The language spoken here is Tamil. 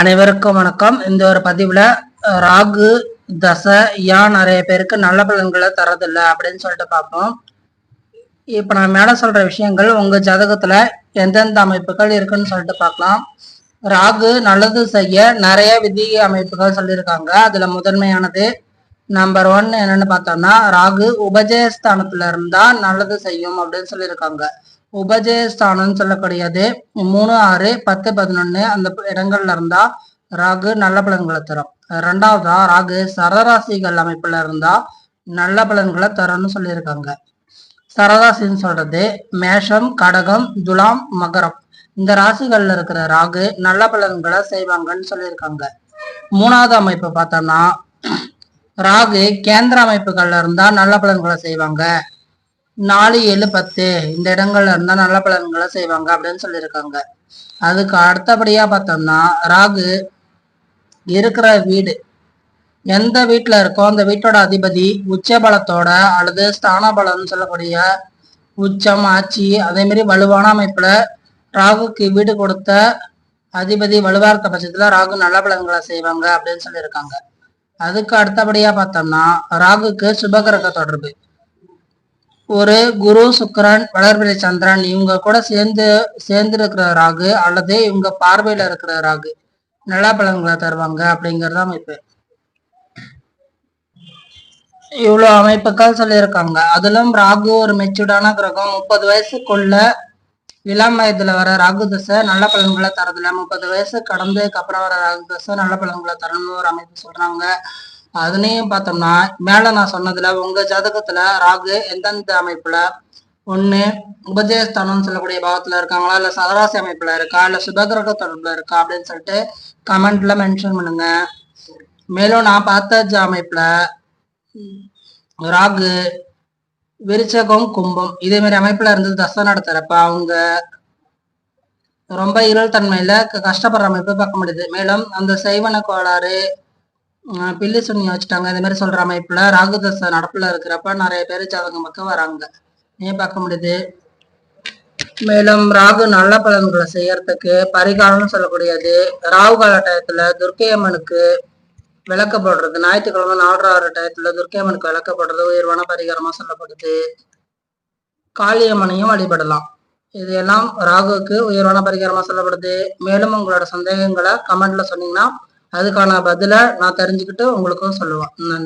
அனைவருக்கும் வணக்கம். இந்த ஒரு பதிவில் ராகு தசை ஏன் நிறைய பேருக்கு நல்ல பலன்களை தரதில்லை அப்படின்னு சொல்லிட்டு பார்ப்போம். இப்போ நான் மேலே சொல்ற விஷயங்கள் உங்க ஜாதகத்துல எந்தெந்த அமைப்புகள் இருக்குன்னு சொல்லிட்டு பார்க்கலாம். ராகு நல்லது செய்ய நிறைய விதி அமைப்புகள் சொல்லியிருக்காங்க. அதுல முதன்மையானது நம்பர் ஒன் என்னன்னு பார்த்தோம்னா ராகு உபஜயஸ்தானத்துல இருந்தா நல்லது செய்யும் அப்படின்னு சொல்லியிருக்காங்க. உபஜயஸ்தானம்னு சொல்லக்கூடியது. மூணு ஆறு பத்து பதினொன்னு அந்த இடங்கள்ல இருந்தா ராகு நல்ல பலன்களை தரும். ரெண்டாவதா ராகு சரராசிகள் அமைப்புல இருந்தா நல்ல பலன்களை தரும்னு சொல்லியிருக்காங்க. சரராசின்னு சொல்றது மேஷம் கடகம் துலாம் மகரம். இந்த ராசிகள்ல இருக்கிற ராகு நல்ல பலன்களை செய்வாங்கன்னு சொல்லியிருக்காங்க. மூணாவது அமைப்பு பார்த்தோம்னா ராகு கேந்திர அமைப்புகள்ல இருந்தா நல்ல பலன்களை செய்வாங்க. நாலு ஏழு பத்து. இந்த இடங்கள்ல இருந்தா நல்ல பலன்களை செய்வாங்க அப்படின்னு சொல்லியிருக்காங்க. அதுக்கு அடுத்தபடியா பார்த்தோம்னா ராகு இருக்கிற வீடு. எந்த வீட்டுல இருக்கோ அந்த வீட்டோட அதிபதி உச்ச பலத்தோட அல்லது ஸ்தான பலம்னு சொல்லக்கூடிய உச்சம் ஆட்சி அதே மாதிரி வலுவான அமைப்புல ராகுக்கு வீடு கொடுத்த அதிபதி வலுவா இருக்க பட்சத்துல ராகு நல்ல பலன்களை செய்வாங்க அப்படின்னு சொல்லியிருக்காங்க. அதுக்கு அடுத்தபடியா பார்த்தோம்னா ராகுக்கு சுபகிரக தொடர்பு. ஒரு குரு சுக்கிரன் வளர்பிறை சந்திரன் இவங்க கூட சேர்ந்து சேர்ந்து இருக்கிற ராகு அல்லது இவங்க பார்வையில இருக்கிற ராகு நல்ல பலன்களை தருவாங்க அப்படிங்கறத அமைப்பு. இவ்வளவு அமைப்புகள் சொல்லியிருக்காங்க. அதிலும் ராகு ஒரு மெச்சூர்டான கிரகம். முப்பது வயசுக்குள்ள இளம் வயதுல வர ராகு தசை நல்ல பலன்களை தரதில்ல. முப்பது வயசு கடந்ததுக்கு அப்புறம் வர ராகு தசை நல்ல பலன்களை தரணும்னு ஒரு அமைப்பு சொல்றாங்க. அதுலயும் பார்த்தோம்னா மேல நான் சொன்னதுல உங்க ஜாதகத்துல ராகு எந்தெந்த அமைப்புல? ஒண்ணு உபஜயஸ்தானம்னு சொல்லக்கூடிய பாவத்துல இருக்காங்களா? இல்ல சதராசி அமைப்புல இருக்கா? இல்ல சுபகிரக தொடர்புல இருக்கா? அப்படின்னு சொல்லிட்டு கமெண்ட்ல மென்ஷன் பண்ணுங்க. மேலும் நான் பார்த்த அமைப்புல ராகு விருச்சகம் கும்பம் இதே மாதிரி அமைப்புல இருந்து தசை நடத்துறப்ப அவங்க ரொம்ப இருள் தன்மையில க- கஷ்டப்படுற அமைப்பு பார்க்க முடியுது. மேலும் அந்த செய்வன கோளாறு பில்லி சுண்ணி வச்சுட்டாங்க. இந்த மாதிரி சொல்ற அமைப்புல ராகு தசை நடப்புல இருக்கிறப்ப நிறைய பேர் ஜாதக மக்கள் வராங்க. ஏன் பார்க்க முடியுது? மேலும் ராகு நல்ல பலன்களை செய்யறதுக்கு பரிகாரம்னு சொல்லக்கூடியது. ராகு கால டயத்துல துர்க்கை அம்மனுக்கு விளக்க போடுறது ஞாயிற்றுக்கிழமை நாலரை டயத்துல துர்க்கையம்மனுக்கு விளக்க போடுறது உயர்வான பரிகாரமா சொல்லப்படுது. காளியம்மனையும் வழிபடலாம். இது எல்லாம் ராகுவுக்கு உயர்வான பரிகாரமா சொல்லப்படுது. மேலும் உங்களோட சந்தேகங்களை கமெண்ட்ல சொன்னீங்கன்னா அதுக்கான பதிலை நான் தெரிஞ்சுக்கிட்டு உங்களுக்கும் சொல்லுவேன். நன்றி.